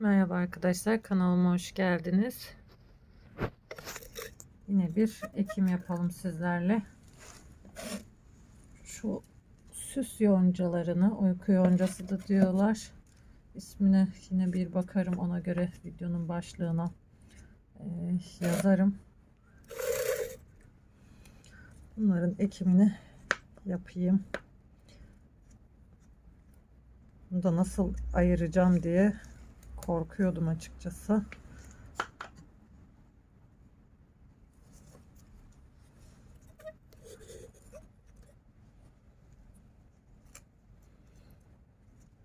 Merhaba arkadaşlar kanalıma hoş geldiniz. Yine bir ekim yapalım sizlerle. Şu süs yoncalarını uyku yoncası da diyorlar. İsmine yine bir bakarım ona göre videonun başlığına e, yazarım. Bunların ekimini yapayım. Bunu da nasıl ayıracağım diye korkuyordum açıkçası.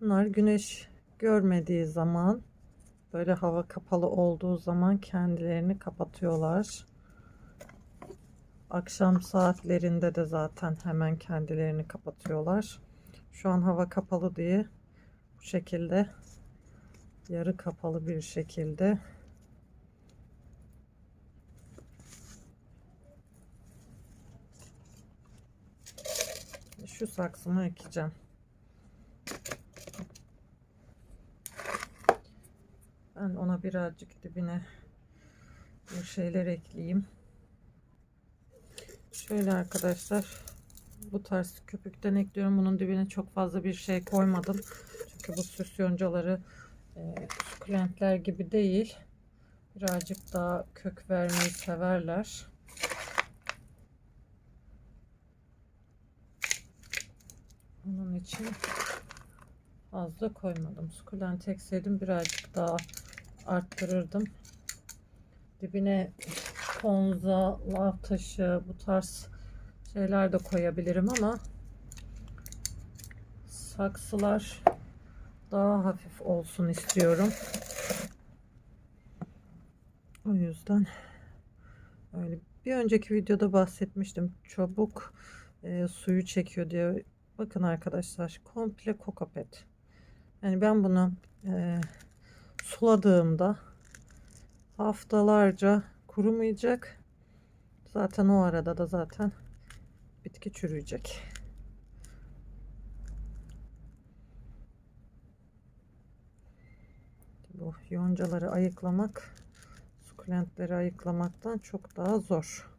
Bunlar güneş görmediği zaman böyle hava kapalı olduğu zaman kendilerini kapatıyorlar. Akşam saatlerinde de zaten hemen kendilerini kapatıyorlar. Şu an hava kapalı diye bu şekilde yarı kapalı bir şekilde şu saksımı ekeceğim. Ben ona birazcık dibine bir şeyler ekleyeyim. Şöyle arkadaşlar bu tarz köpükten ekliyorum. Bunun dibine çok fazla bir şey koymadım. Çünkü bu süs yoncaları sukulentler gibi değil. Birazcık daha kök vermeyi severler. Onun için fazla koymadım. Sukulent ekseydim birazcık daha arttırırdım. Dibine konza, lav taşı bu tarz şeyler de koyabilirim ama saksılar daha hafif olsun istiyorum. O yüzden öyle bir önceki videoda bahsetmiştim. Çabuk e, suyu çekiyor diye. Bakın arkadaşlar komple kokopet. Yani ben bunu e, suladığımda haftalarca kurumayacak. Zaten o arada da zaten bitki çürüyecek. Bu yoncaları ayıklamak sukulentleri ayıklamaktan çok daha zor.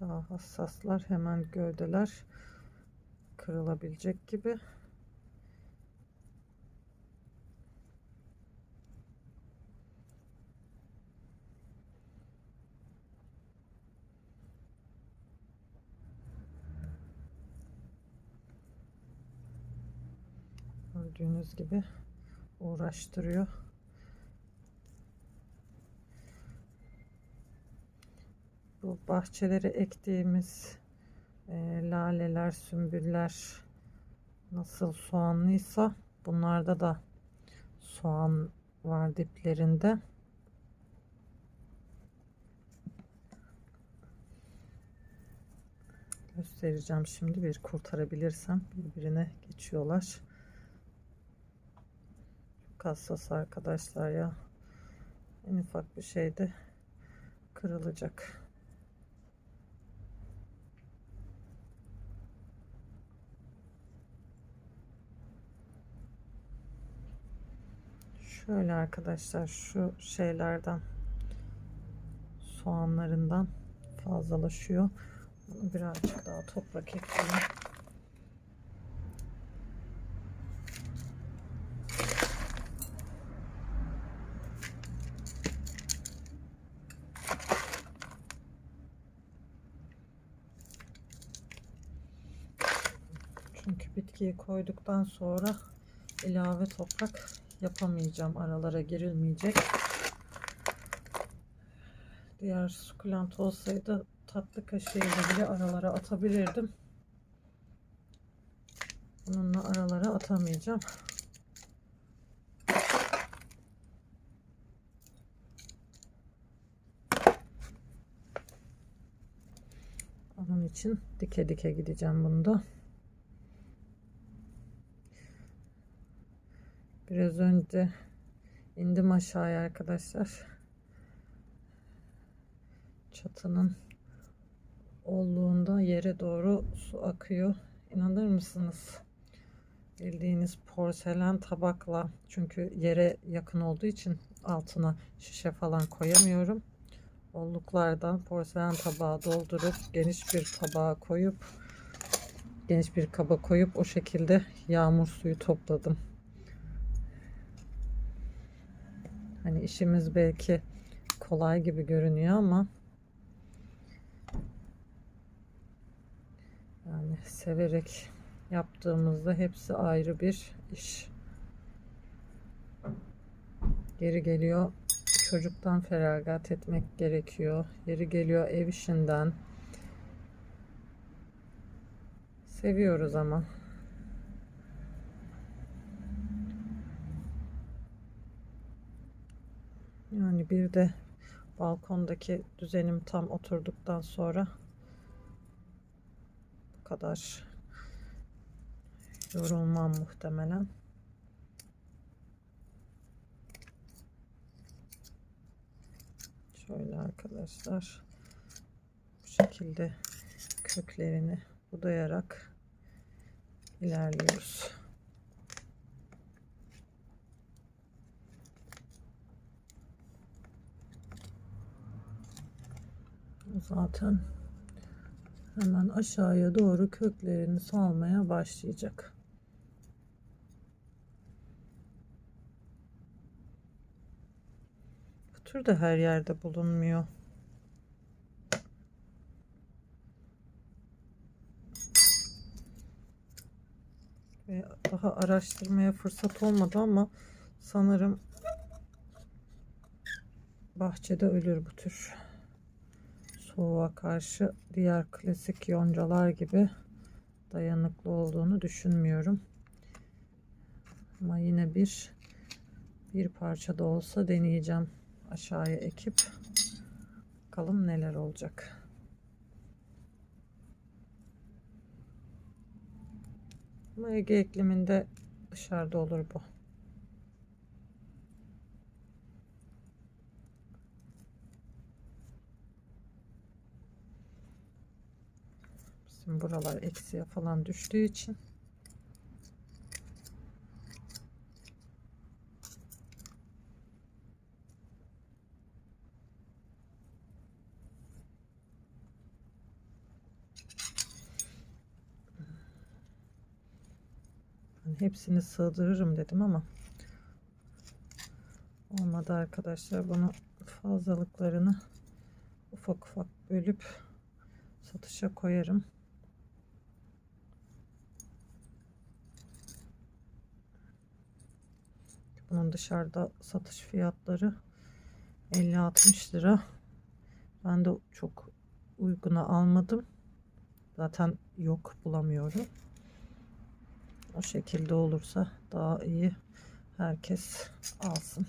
Daha hassaslar hemen gövdeler kırılabilecek gibi. Gördüğünüz gibi uğraştırıyor. Bu bahçelere ektiğimiz e, laleler, sümbüller nasıl soğanlıysa bunlarda da soğan var diplerinde. Göstereceğim şimdi bir kurtarabilirsem birbirine geçiyorlar. Hassas arkadaşlar ya. En ufak bir şeyde kırılacak. Şöyle arkadaşlar şu şeylerden soğanlarından fazlalaşıyor. Bunu birazcık daha toprak ekleyeyim. Çünkü bitkiyi koyduktan sonra ilave toprak yapamayacağım. Aralara girilmeyecek. Diğer sukulent olsaydı tatlı kaşığıyla bile aralara atabilirdim. Bununla aralara atamayacağım. Onun için dike dike gideceğim bunda. Biraz önce indim aşağıya arkadaşlar. Çatının olduğunda yere doğru su akıyor. İnanır mısınız? Bildiğiniz porselen tabakla çünkü yere yakın olduğu için altına şişe falan koyamıyorum. Olluklardan porselen tabağa doldurup geniş bir tabağa koyup geniş bir kaba koyup o şekilde yağmur suyu topladım. Hani işimiz belki kolay gibi görünüyor ama yani severek yaptığımızda hepsi ayrı bir iş. Geri geliyor çocuktan feragat etmek gerekiyor. Yeri geliyor ev işinden. Seviyoruz ama. Yani bir de balkondaki düzenim tam oturduktan sonra bu kadar yorulmam muhtemelen. Şöyle arkadaşlar bu şekilde köklerini budayarak ilerliyoruz. Zaten hemen aşağıya doğru köklerini salmaya başlayacak. Bu tür de her yerde bulunmuyor. Ve daha araştırmaya fırsat olmadı ama sanırım bahçede ölür bu tür soğuğa karşı diğer klasik yoncalar gibi dayanıklı olduğunu düşünmüyorum. Ama yine bir bir parça da olsa deneyeceğim aşağıya ekip bakalım neler olacak. Ama Ege ikliminde dışarıda olur bu. Bizim buralar eksiye falan düştüğü için hepsini sığdırırım dedim ama olmadı arkadaşlar. Bunu fazlalıklarını ufak ufak bölüp satışa koyarım. Bunun dışarıda satış fiyatları 50-60 lira. Ben de çok uyguna almadım. Zaten yok bulamıyorum. O şekilde olursa daha iyi herkes alsın.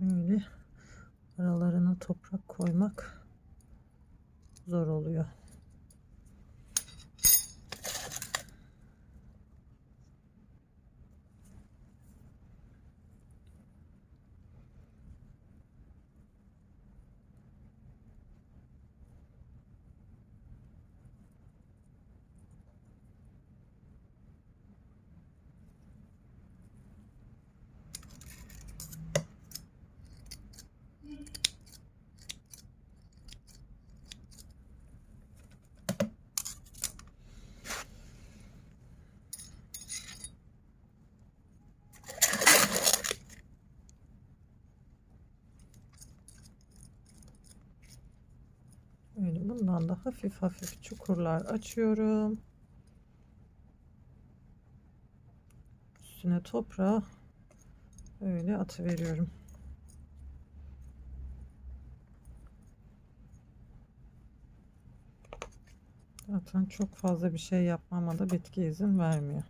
Böyle aralarına toprak koymak zor oluyor. Öyle bundan da hafif hafif çukurlar açıyorum. Üstüne toprağı öyle atıveriyorum. Zaten çok fazla bir şey yapmama da bitki izin vermiyor.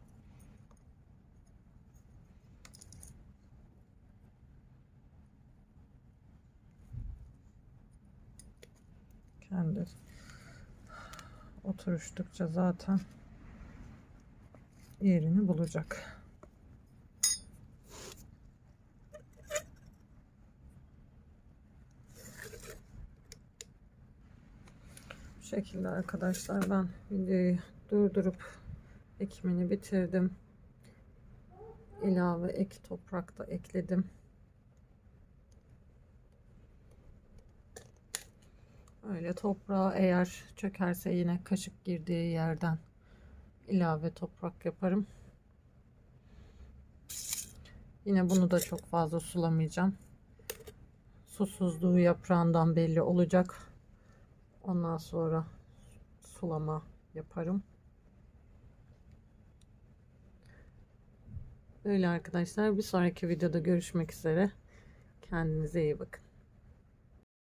Kendi oturuştukça zaten yerini bulacak. Bu şekilde arkadaşlar ben videoyu durdurup ekimini bitirdim. İlave ek toprakta ekledim. Öyle toprağa eğer çökerse yine kaşık girdiği yerden ilave toprak yaparım. Yine bunu da çok fazla sulamayacağım. Susuzluğu yaprağından belli olacak. Ondan sonra sulama yaparım. Öyle arkadaşlar bir sonraki videoda görüşmek üzere. Kendinize iyi bakın.